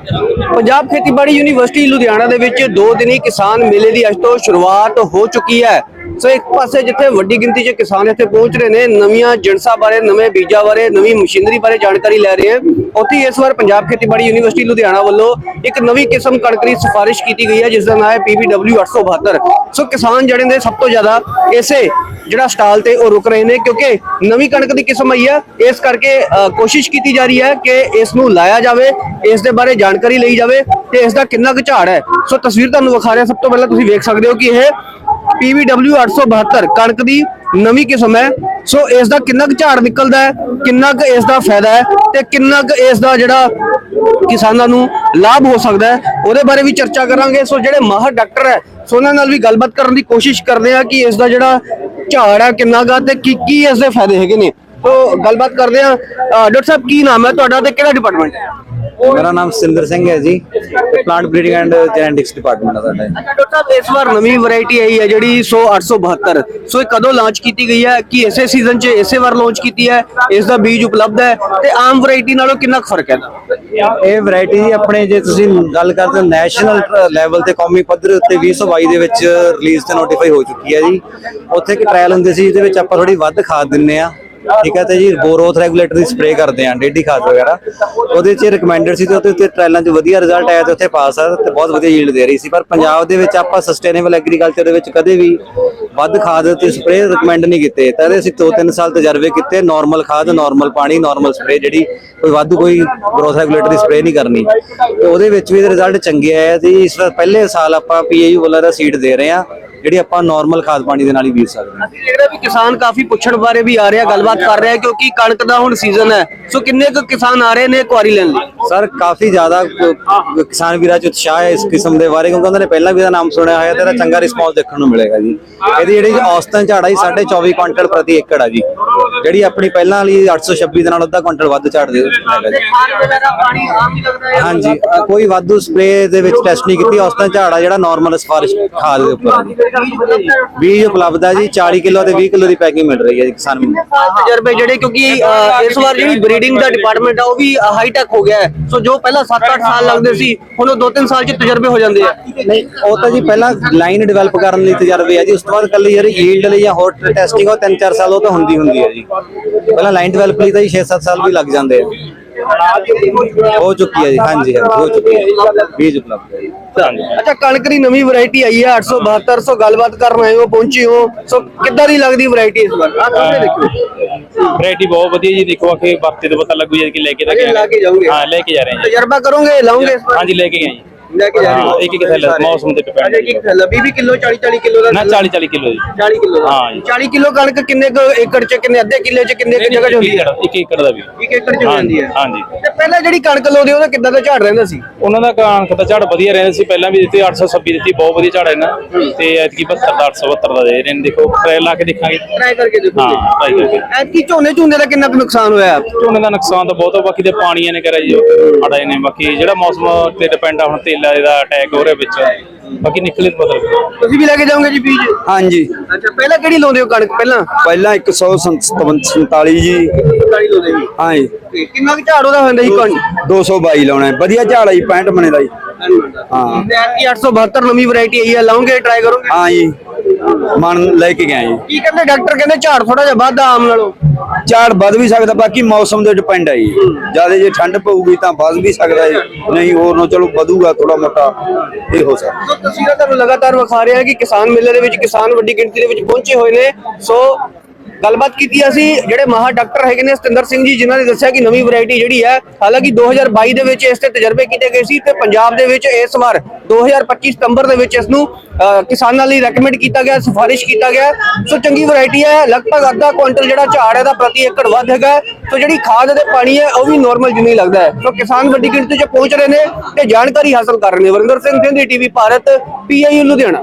ਪੰਜਾਬ ਖੇਤੀਬਾੜੀ ਯੂਨੀਵਰਸਿਟੀ ਲੁਧਿਆਣਾ ਦੇ ਵਿੱਚ ਦੋ ਦਿਨੀ ਕਿਸਾਨ ਮੇਲੇ ਦੀ ਅੱਜ ਤੋਂ ਸ਼ੁਰੂਆਤ ਹੋ ਚੁੱਕੀ ਹੈ। ਸੋ ਇੱਕ ਪਾਸੇ ਜਿੱਥੇ ਵੱਡੀ ਗਿਣਤੀ 'ਚ ਕਿਸਾਨ ਇੱਥੇ ਪਹੁੰਚ ਰਹੇ ਨੇ, ਨਵੀਆਂ ਜਿਣਸਾਂ ਬਾਰੇ, ਨਵੇਂ ਬੀਜਾਂ ਬਾਰੇ, ਨਵੀਂ ਮਸ਼ੀਨਰੀ ਬਾਰੇ ਜਾਣਕਾਰੀ ਲੈ ਰਹੇ ਹਨ ਉੱਥੇ ਇਸ ਵਾਰ ਪੰਜਾਬ ਖੇਤੀਬਾੜੀ ਯੂਨੀਵਰਸਿਟੀ ਲੁਧਿਆਣਾ ਵੱਲੋਂ ਇੱਕ ਨਵੀਂ ਕਿਸਮ ਕਣਕ ਦੀ ਸਿਫਾਰਿਸ਼ ਕੀਤੀ ਗਈ ਹੈ, ਜਿਸ ਦਾ ਨਾਮ ਹੈ PBW 872 ਸੋ ਕਿਸਾਨ ਜਿਹੜੇ ਨੇ, ਸਭ ਤੋਂ ਜ਼ਿਆਦਾ ਇਸੇ ਜਿਹੜਾ ਸਟਾਲ ਤੇ ਉਹ ਰੁਕ ਰਹੇ ਨੇ, ਕਿਉਂਕਿ ਨਵੀਂ ਕਣਕ ਦੀ ਕਿਸਮ ਆਈ ਹੈ। ਇਸ ਕਰਕੇ ਕੋਸ਼ਿਸ਼ ਕੀਤੀ ਜਾ ਰਹੀ ਹੈ ਕਿ ਇਸ ਨੂੰ ਲਾਇਆ ਜਾਵੇ, ਇਸ ਦੇ ਬਾਰੇ ਜਾਣਕਾਰੀ ਲਈ ਜਾਵੇ ਤੇ ਇਸ ਦਾ ਕਿੰਨਾ ਕੁ ਝਾੜ ਹੈ। ਸੋ ਤਸਵੀਰ ਤੁਹਾਨੂੰ ਵਿਖਾ ਰਿਹਾ, ਸਭ ਤੋਂ ਪਹਿਲਾਂ ਤੁਸੀਂ ਵੇਖ ਸਕਦੇ ਹੋ ਕਿ ਇਹ PVW 872 ਕਣਕ ਦੀ ਨਵੀਂ ਕਿਸਮ ਹੈ। ਸੋ ਇਸ ਦਾ ਕਿੰਨਾ ਕੁ ਝਾੜ ਨਿਕਲਦਾ ਹੈ, ਕਿੰਨਾ ਕੁ ਇਸ ਦਾ ਫਾਇਦਾ ਹੈ ਤੇ ਕਿੰਨਾ ਕੁ ਇਸ ਦਾ ਜਿਹੜਾ ਕਿਸਾਨਾਂ ਨੂੰ ਲਾਭ ਹੋ ਸਕਦਾ ਹੈ, ਉਹਦੇ ਬਾਰੇ ਵੀ ਚਰਚਾ ਕਰਾਂਗੇ। ਸੋ ਜਿਹੜੇ ਮਾਹਰ ਡਾਕਟਰ ਹੈ ਸੋ ਉਹਨਾਂ ਨਾਲ ਵੀ ਗੱਲਬਾਤ ਕਰਨ ਦੀ ਕੋਸ਼ਿਸ਼ ਕਰਦੇ ਆ ਕਿ ਇਸ ਦਾ ਜਿਹੜਾ ਝਾੜ ਹੈ ਕਿੰਨਾ ਗਾ ਤੇ ਕੀ ਕੀ ਇਸ ਦੇ ਫਾਇਦੇ ਹੈਗੇ ਨੇ। ਸੋ ਗੱਲਬਾਤ ਕਰਦੇ ਆ ਡਾਕਟਰ ਸਾਹਿਬ, ਕੀ ਨਾਮ ਹੈ ਤੁਹਾਡਾ ਤੇ ਕਿਹੜਾ ਡਿਪਾਰਟਮੈਂਟ ਹੈ? ਮੇਰਾ ਨਾਮ ਸਿੰਦਰ ਸਿੰਘ ਹੈ ਜੀ। Plant breeding and genetics department ਹੈ ਸਾਡਾ। ਅੱਛਾ ਡਾਕਟਰ ਸਾਹਿਬ ਇਸ ਵਾਰ ਨਵੀਂ ਵੈਰਾਈਟੀ ਆਈ ਹੈ ਜਿਹੜੀ 100 872 ਸੋ ਇਹ ਕਦੋਂ ਲਾਂਚ ਕੀਤੀ ਗਈ ਹੈ? ਕਿ ਇਸੇ ਸੀਜ਼ਨ 'ਚ ਇਸੇ ਵਾਰ ਲਾਂਚ ਕੀਤੀ ਹੈ? ਇਸ ਦਾ ਬੀਜ ਉਪਲਬਧ ਹੈ? ਤੇ ਆਮ ਵੈਰਾਈਟੀ ਨਾਲੋਂ ਕਿੰਨਾ ਫ਼ਰਕ ਹੈ? ਇਹ ਵੈਰਾਈਟੀ ਜੀ ਆਪਣੇ ਜੇ ਤੁਸੀਂ ਗੱਲ ਕਰਦੇ ਹੋ ਨੈਸ਼ਨਲ ਲੈਵਲ ਤੇ ਕੌਮੀ ਪੱਧਰ ਉੱਤੇ 2022 ਦੇ ਵਿੱਚ ਰਿਲੀਜ਼ ਤੇ ਨੋਟੀਫਾਈ ਹੋ ਚੁੱਕੀ ਹੈ ਜੀ। ਉੱਥੇ ਇੱਕ ਟ੍ਰਾਇਲ ਹੁੰਦੇ ਸੀ ਜਿਹਦੇ ਵਿੱਚ ਆਪਾਂ ਥੋੜੀ ਵੱਧ ਖਾਦ ਦਿੰਨੇ ਆ ਠੀਕ ਹੈ ਤੇ ਜੀ ਬੋਰੋਥ ਰੈਗੂਲੇਟਰ ਦੀ ਸਪਰੇ ਕਰਦੇ ਆ, ਡੇਢੀ ਖਾਦ ਵਗੈਰਾ। ਉਹਦੇ 'ਚ ਰਿਕਮੈਂਡਡ ਸੀ ਤੇ ਉਹਦੇ ਉੱਤੇ ਟ੍ਰਾਇਲਾਂ 'ਚ ਵਧੀਆ ਰਿਜ਼ਲਟ ਆਇਆ ਤੇ ਉੱਥੇ ਪਾਸ ਆ, ਤੇ ਬਹੁਤ ਵਧੀਆ ਯੀਲਡ ਦੇ ਰਹੀ ਸੀ। ਪਰ ਪੰਜਾਬ ਦੇ ਵਿੱਚ ਆਪਾਂ ਸਸਟੇਨੇਬਲ ਐਗਰੀਕਲਚਰ ਦੇ ਵਿੱਚ ਕਦੇ ਵੀ ਵੱਧ ਖਾਦ ਤੇ ਸਪਰੇ ਰეკਮੈਂਡ ਨਹੀਂ ਕੀਤੇ। ਤਾਂ ਇਹਦੇ ਅਸੀਂ 2-3 ਸਾਲ ਤਜਰਬੇ ਕੀਤੇ ਨਾਰਮਲ ਖਾਦ ਨਾਰਮਲ ਪਾਣੀ ਨਾਰਮਲ ਸਪਰੇ ਜਿਹੜੀ ਕੋਈ ਵਾਧੂ ਕੋਈ ਗਰੋਥ ਰੈਗੂਲੇਟਰ ਦੀ ਸਪਰੇ ਨਹੀਂ ਕਰਨੀ। ਤੇ ਉਹਦੇ ਵਿੱਚ ਵੀ ਰਿਜ਼ਲਟ ਚੰਗੇ ਆਏ ਆ ਤੇ ਇਸ ਵਾਰ ਪਹਿਲੇ ਸਾਲ ਆਪਾਂ ਪੀਏਯੂ ਵਾਲਾ ਦਾ ਸੀਡ ਦੇ ਰਹੇ ਆ। ਜਿਹੜੀ ਆਪਾਂ ਨਾਰਮਲ ਖਾਦ ਪਾਣੀ ਦੇ ਨਾਲ ਹੀ ਬੀਜ ਸਕਦੇ ਹਾਂ। ਅਸੀਂ ਦੇਖ ਰਹੇ ਵੀ ਕਿਸਾਨ ਕਾਫੀ ਪੁੱਛਣ ਬਾਰੇ ਵੀ ਆ ਰਿਹਾ ਗੱਲਬਾਤ ਕਰ ਰਿਹਾ ਕਿਉਂਕਿ ਕਣਕ ਦਾ ਹੁਣ ਸੀਜ਼ਨ ਹੈ। ਸੋ ਕਿੰਨੇ ਕੁ ਕਿਸਾਨ ਆ ਰਹੇ ਨੇ ਕੁਆਰੀ ਲੈਣ ਲਈ? ਸਰ ਕਾਫੀ ਜ਼ਿਆਦਾ ਕ- ਕਿਸਾਨ ਵੀਰਾਂ ਚ ਉਤਸ਼ਾਹ ਹੈ ਇਸ ਕਿਸਮ ਦੇ ਬਾਰੇ ਕਿਉਂਕਿ ਉਹਨਾਂ ਨੇ ਪਹਿਲਾਂ ਵੀ ਇਹਦਾ ਨਾਮ ਸੁਣਿਆ ਹੋਇਆ ਤੇ ਇਹਦਾ ਚੰਗਾ ਰਿਸਪੌਂਸ ਦੇਖਣ ਨੂੰ ਮਿਲੇਗਾ ਜੀ। ਇਹਦੀ ਜਿਹੜੀ ਔਸਤਨ ਝਾੜਾ ਹੀ 24.5 ਕੁਇੰਟਲ ਪ੍ਰਤੀ ਏਕੜ ਆ ਜੀ। ਜਿਹੜੀ ਆਪਣੀ ਪਹਿਲਾਂ ਵਾਲੀ 826 ਦੇ ਨਾਲ ਅੱਧਾ ਕੁਇੰਟਲ ਵੱਧ ਝਾੜ ਦੇ ਹੈਗਾ ਜੀ। ਖਾਦ ਵਗੈਰਾ ਪਾਣੀ ਆਮ ਹੀ ਲੱਗਦਾ ਹਾਂਜੀ ਅ, ਕੋਈ ਵਾਧੂ ਸਪਰੇਅ ਦੇ ਵਿੱਚ ਟੈਸਟ ਨਹੀਂ ਕੀਤੀ ਔਸਤਨ ਝਾੜਾ ਜਿਹੜਾ ਨਾਰਮਲ ਸਿਫਾਰਿਸ਼ ਖਾਦ ਦੇ ਉੱਪਰ ਆ ਜੀ। ਬੀਜ ਉਪਲਬਧ ਹੈ ਜੀ 40 ਕਿਲੋ ਤੇ 20 ਕਿਲੋ ਦੀ ਪੈਕਿੰਗ ਮਿਲ ਰਹੀ ਹੈ ਜੀ ਕਿਸਾਨ ਨੂੰ ਤਜਰਬੇ ਜਿਹੜੇ ਕਿਉਂਕਿ ਅਹ, ਇਸ ਵਾਰ ਜਿਹੜੀ ਬਰੀਡਿੰਗ ਦਾ ਡਿਪਾਰਟਮੈਂਟ ਆ ਉਹ ਵੀ ਹਾਈ ਟੈਕ ਹੋ ਗਿਆ ਹੈ। ਸੋ ਜੋ ਪਹਿਲਾਂ 7-8 ਸਾਲ ਲੱਗਦੇ ਸੀ ਹੁਣ ਉਹ 2-3 ਸਾਲ 'ਚ ਤਜਰਬੇ ਹੋ ਜਾਂਦੇ ਆ। ਨਹੀਂ ਉਹ ਤਾਂ ਜੀ ਪਹਿਲਾਂ ਲਾਈਨ ਡਿਵੈਲਪ ਕਰਨ ਲਈ ਤਜਰਬੇ ਆ ਜੀ ਉਸ ਤੋਂ ਬਾਅਦ ਕੱਲੀ ਜਿਹੜੀ ਯੀਲਡ ਲਈ ਜਾਂ ਹੋਰ ਟੈਸਟਿੰਗ ਉਹ 3-4 ਸਾਲ ਉਹ ਤਾਂ ਹੁੰਦੀ ਹੁੰਦੀ ਹੈ ਜੀ। ਪਹਿਲਾਂ ਲਾਈਨ ਡਿਵੈਲਪ ਲਈ ਤਾਂ ਜੀ 6-7 ਸਾਲ ਵੀ ਲੱਗ ਜਾਂਦੇ ਆ। ਹੋ ਚੁੱਕੀ ਹੈ ਜੀ ਹਾਂਜੀ ਹਾਂਜੀ ਹੋ ਚੁੱਕੀ ਹੈ ਬੀਜ ਉਪਲਬਧ ਹੈ ਅੱਛਾ ਕਣਕ ਦੀ ਨਵੀਂ ਵੈਰਾਈਟੀ ਆਈ ਹੈ 872 ਸੋ ਗੱਲਬਾਤ ਕਰਨ ਆਏ ਹੋ ਪਹੁੰਚੇ ਹੋ। ਸੋ ਕਿੱਦਾਂ ਦੀ ਲੱਗਦੀ ਵੈਰਾਈਟੀ ਇਸ ਵਾਰ? ਆ ਸਾਹਮਣੇ ਦੇਖੋ ਵੈਰਾਈਟੀ ਬਹੁਤ ਵਧੀਆ ਜੀ ਦੇਖੋ ਕਿ ਵਰਤੇ ਤੋਂ ਪਤਾ ਲੱਗੂ ਜੀ ਕਿ ਲੈ ਕੇ ਤਾਂ ਗਏ ਲਾ ਕੇ ਜਾਓਗੇ। ਹਾਂ ਲੈ ਕੇ ਜਾ ਰਹੇ ਹਾਂ ਜੀ। ਤਜਰਬਾ ਕਰੋਗੇ ਲਾਉਂਗੇ ਇਸ ਵਾਰ? ਹਾਂਜੀ ਲੈ ਕੇ ਗਏ ਜੀ। ਲੈ ਕੇ ਜਾ ਰਹੇ ਹੋ? ਹਾਂ, ਇੱਕ ਇੱਕ ਥੈਲਾ ਮੌਸਮ ਤੇ ਡਿਪੈਂਡ ਅਜੇ ਕੀ ਥੈਲਾ। 20 20 ਕਿਲੋ 40 40 ਕਿਲੋ ਦਾ ਨਾ ਥੈਲਾ? 40 40 ਕਿਲੋ ਜੀ। 40 ਕਿਲੋ ਦਾ। ਹਾਂ ਜੀ। 40 ਕਿਲੋ ਕਣਕ ਕਿੰਨੇ ਕੁ ਏਕੜ ਚ ਕਿੰਨੇ ਅੱਧੇ ਕਿੱਲੇ ਚ ਕਿੰਨੇ ਕੁ ਜਗ੍ਹਾ ਚ ਹੁੰਦੀ ਹੈ? ਇੱਕ ਏਕੜ ਦਾ ਵੀ। ਇੱਕ ਏਕੜ ਚ ਹੋ ਜਾਂਦੀ ਹੈ। ਹਾਂਜੀ ਤੇ ਪਹਿਲਾਂ ਜਿਹੜੀ ਕਣਕ ਲਾਉਂਦੇ ਉਹਦਾ ਕਿੱਦਾਂ ਦਾ ਝਾੜ ਰਹਿੰਦਾ ਸੀ? ਉਹਨਾਂ ਦਾ ਕਣਕ ਦਾ ਝਾੜ ਵਧੀਆ ਰਹਿੰਦਾ ਸੀ। ਪਹਿਲਾਂ ਵੀ ਦਿੱਤੀ 826 ਦਿੱਤੀ ਬਹੁਤ ਵਧੀਆ ਝਾੜ ਇਹਨਾਂ ਤੇ ਐਤਕੀ 72 ਦਾ 872 ਦਾ ਦੇ ਰਹੇ ਨੇ। ਦੇਖੋ ਟ੍ਰਾਇਲ ਲਾ ਕੇ ਦੇਖਾਂਗੇ। ਟਰਾਈ ਕਰਕੇ ਦੇਖੋਗੇ। ਹਾਂ ਟਰਾਈ ਕਰਕੇ। ਐਤਕੀ ਝੋਨੇ ਝੁੰਨੇ ਦਾ ਕਿੰਨਾ ਕੁ ਨੁਕਸਾਨ ਹੋਇਆ? ਝੋਨੇ ਦਾ ਨੁਕਸਾਨ ਤਾਂ ਬਹੁਤ ਆ। ਬਾਕੀ ਤੇ ਪਾਣੀਆਂ ਨੇ ਕਰਿਆ ਜੀ ਅੜਾਏ ਨੇ। ਬਾਕੀ ਜਿਹੜਾ ਮੌਸਮ ਤੇ ਡਿਪੈਂਡ ਆ ਹੁਣ ਤੇਲਾ ਦਾ ਅਟੈਕ ਹੋ ਰਿਹਾ ਵਿੱਚ। ਬਾਕੀ ਨਿਕਲੇ ਤਾਂ ਪਤਾ ਲੱਗੂ ਤੁਸੀਂ ਵੀ ਲੈ ਕੇ ਜਾਓਗੇ ਜੀ ਬੀਜ? ਹਾਂਜੀ। ਅੱਛਾ ਪਹਿਲਾਂ ਕਿਹੜੀ ਲਾਉਂਦੇ ਹੋ ਕਣਕ ਪਹਿਲਾਂ? ਪਹਿਲਾਂ 147 ਜੀ। 40 ਲਾਉਂਦੇ ਜੀ। ਹਾਂਜੀ। ਤੇ ਕਿੰਨਾ ਕੁ ਝਾੜ ਉਹਦਾ ਹੁੰਦਾ ਜੀ ਕਣਕ? 222 ਲਾਉਣਾ ਹੈ। ਵਧੀਆ ਝਾੜ ਹੈ ਜੀ 65 ਮਣੇ ਦਾ ਜੀ। ਹਾਂ। ਤੇ ਐਤਕੀ 872 ਨਵੀਂ ਵੈਰਾਈਟੀ ਆਈ ਹੈ ਲਾਉਂਗੇ ਟਰਾਈ ਕਰੋਗੇ। ਹਾਂ ਜੀ। ਮਨ ਲੈ ਕੇ ਗਏ ਜੀ। ਕੀ ਕਹਿੰਦੇ ਡਾਕਟਰ ਕਹਿੰਦੇ ਝਾੜ ਥੋੜਾ ਜਿਹਾ ਵੱਧ ਆ ਆਮ ਨਾਲੋਂ। ਝਾੜ ਵੱਧ ਵੀ ਸਕਦਾ ਬਾਕੀ ਮੌਸਮ ਦੇ ਡਿਪੈਂਡ ਹੈ ਜੀ। ਜ਼ਿਆਦਾ ਜੇ ਠੰਡ ਪਊਗੀ ਤਾਂ ਵੱਧ ਵੀ ਸਕਦਾ ਹੈ ਨਹੀਂ ਹੋਰ ਨੂੰ ਚਲੋ ਵਧੂਗਾ ਥੋੜਾ ਮੋਟਾ ਇਹ ਹੋ ਸਕਦਾ। ਤਸਵੀਰਾਂ ਤੁਹਾਨੂੰ ਲਗਾਤਾਰ ਵਿਖਾ ਰਹੇ ਹਾਂ ਕਿ ਕਿਸਾਨ ਮੇਲੇ ਦੇ ਵਿੱਚ ਕਿਸਾਨ ਵੱਡੀ ਗਿਣਤੀ ਦੇ ਵਿੱਚ ਪਹੁੰਚੇ ਹੋਏ ਨੇ। ਸੋ ਗੱਲਬਾਤ ਕੀਤੀ ਅਸੀਂ, ਜਿਹੜੇ ਮਹਾ ਡਾਕਟਰ ਹੈਗੇ ਨੇ ਸਤਿੰਦਰ ਸਿੰਘ ਜੀ, ਜਿਨ੍ਹਾਂ ਨੇ ਦੱਸਿਆ ਕਿ ਨਵੀਂ ਵੈਰਾਈਟੀ ਜਿਹੜੀ ਹੈ, ਹਾਲਾਂਕਿ 2022 ਦੇ ਵਿੱਚ ਇਸ ਤੇ ਤਜਰਬੇ ਕੀਤੇ ਗਏ ਸੀ ਤੇ ਪੰਜਾਬ ਦੇ ਵਿੱਚ ਇਸ ਵਾਰ 2025 ਸਤੰਬਰ ਦੇ ਵਿੱਚ ਇਸ ਨੂੰ ਕਿਸਾਨਾਂ ਲਈ ਰეკਮੈਂਡ ਕੀਤਾ ਗਿਆ, ਸਿਫਾਰਿਸ਼ ਕੀਤਾ ਗਿਆ। ਸੋ ਚੰਗੀ ਵੈਰਾਈਟੀ ਹੈ, ਲਗਭਗ ਅੱਧਾ ਕੁਇੰਟਲ ਜਿਹੜਾ ਝਾੜ ਹੈ ਦਾ ਪ੍ਰਤੀ ਏਕੜ ਵੱਧ ਹੈਗਾ ਸੋ ਜਿਹੜੀ ਖਾਦ ਤੇ ਪਾਣੀ ਹੈ, ਉਹ ਵੀ ਨਾਰਮਲ ਜਿੰਨੀ ਲੱਗਦਾ ਹੈ। ਸੋ ਕਿਸਾਨ ਵੱਡੀ ਗਿਣਤੀ 'ਚ ਪਹੁੰਚ ਰਹੇ ਨੇ ਤੇ ਜਾਣਕਾਰੀ ਹਾਸਲ ਕਰ ਰਹੇ ਨੇ। Varinder Singh Sindhi TV Bharat PIU Ludhiana